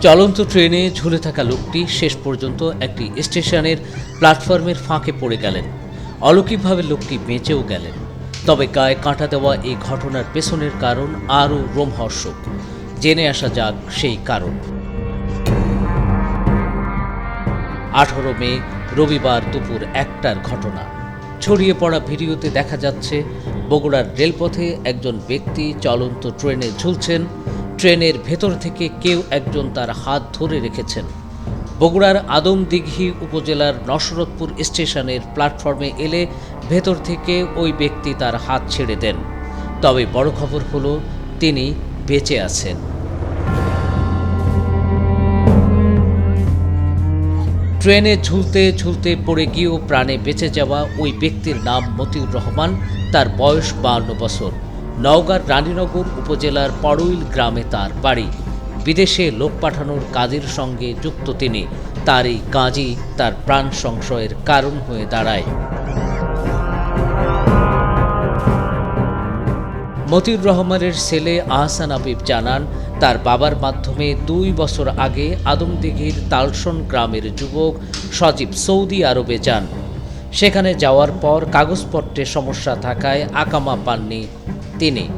চলন্ত ট্রেনে ঝুলে থাকা লোকটি শেষ পর্যন্ত একটি স্টেশনের প্ল্যাটফর্মের ফাঁকে পড়ে গেলেন। অলৌকিকভাবে লোকটি বেঁচেও গেলেন। তবে গায়ে কাঁটা দেওয়া এই ঘটনার পেছনের কারণ আরও রোমহর্ষক। জেনে আসা যাক সেই কারণ। আঠারো মে, রবিবার দুপুর একটার ঘটনা। ছড়িয়ে পড়া ভিডিওতে দেখা যাচ্ছে, বগুড়ার রেলপথে একজন ব্যক্তি চলন্ত ট্রেনে ঝুলছেন। ট্রেনের ভেতর থেকে কেউ একজন তার হাত ধরে রেখেছেন। বগুড়ার আদমদিঘি উপজেলার নসরতপুর স্টেশনের প্ল্যাটফর্মে এলে ভেতর থেকে ওই ব্যক্তি তার হাত ছেড়ে দেন। তবে বড় খবর হলো, তিনি বেঁচে আছেন। ট্রেনে ঝুলতে ঝুলতে পড়ে গিয়েও প্রাণে বেঁচে যাওয়া ওই ব্যক্তির নাম মতিউর রহমান, তার বয়স বাহান্ন বছর। নওগাঁর রানীনগর উপজেলার পড়ুইল গ্রামে তার বাড়ি। বিদেশে লোক পাঠানোর কাজের সঙ্গে যুক্ত তিনি। তার এই কাজই তার প্রাণ সংশয়ের কারণ হয়ে দাঁড়ায়। মতিউর রহমানের ছেলে আহসান আবিব জানান, তার বাবার মাধ্যমে দুই বছর আগে আদমদিঘির তালসন গ্রামের যুবক সজীব সৌদি আরবে যান। সেখানে যাওয়ার পর কাগজপত্রে সমস্যা থাকায় আকামা পাননি তিনি।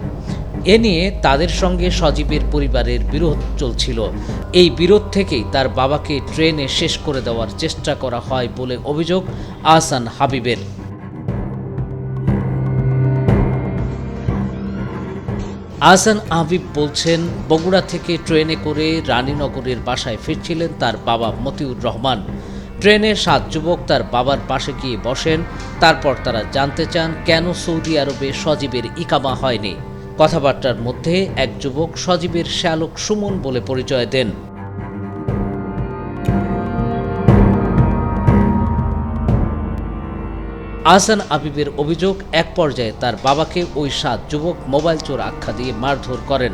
এ নিয়ে তাদের সঙ্গে সজীবের পরিবারের বিরোধ চলছিল। এই বিরোধ থেকেই তার বাবাকে ট্রেনে শেষ করে দেওয়ার চেষ্টা করা হয় বলে অভিযোগ আহসান হাবিবের। আহসান হাবিব বলছেন, বগুড়া থেকে ট্রেনে করে রানীনগরের বাসায় ফিরছিলেন তার বাবা মতিউর রহমান। ট্রেনে সাত যুবক তার বাবার পাশে গিয়ে বসেন। তারপর তারা জানতে চান, কেন সৌদি আরবে সজীবের ইকামা হয়নি? কথাবার্তার মধ্যে এক যুবক সজীবের শ্যালক সুমন বলে পরিচয় দেন। আহসান আবিবের অভিযোগ, এক পর্যায়ে তার বাবাকে ওই সাত যুবক মোবাইল চোর আখ্যা দিয়ে মারধর করেন।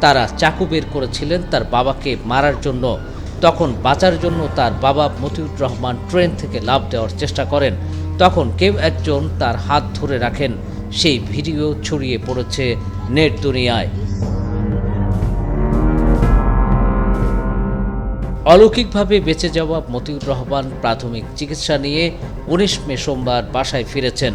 তারা চাকু বের করেছিলেন তার বাবাকে মারার জন্য। তখন বাঁচার জন্য তার বাবা মতিউর রহমান ট্রেন থেকে লাভ দেওয়ার চেষ্টা করেন। তখন কেউ একজন তার হাত ধরে রাখেন। সেই ভিডিও ছড়িয়ে পড়েছে নেট দুনিয়ায়। অলৌকিকভাবে বেঁচে যাওয়া মতিউর রহমান প্রাথমিক চিকিৎসা নিয়ে উনিশ মে সোমবার বাসায় ফিরেছেন।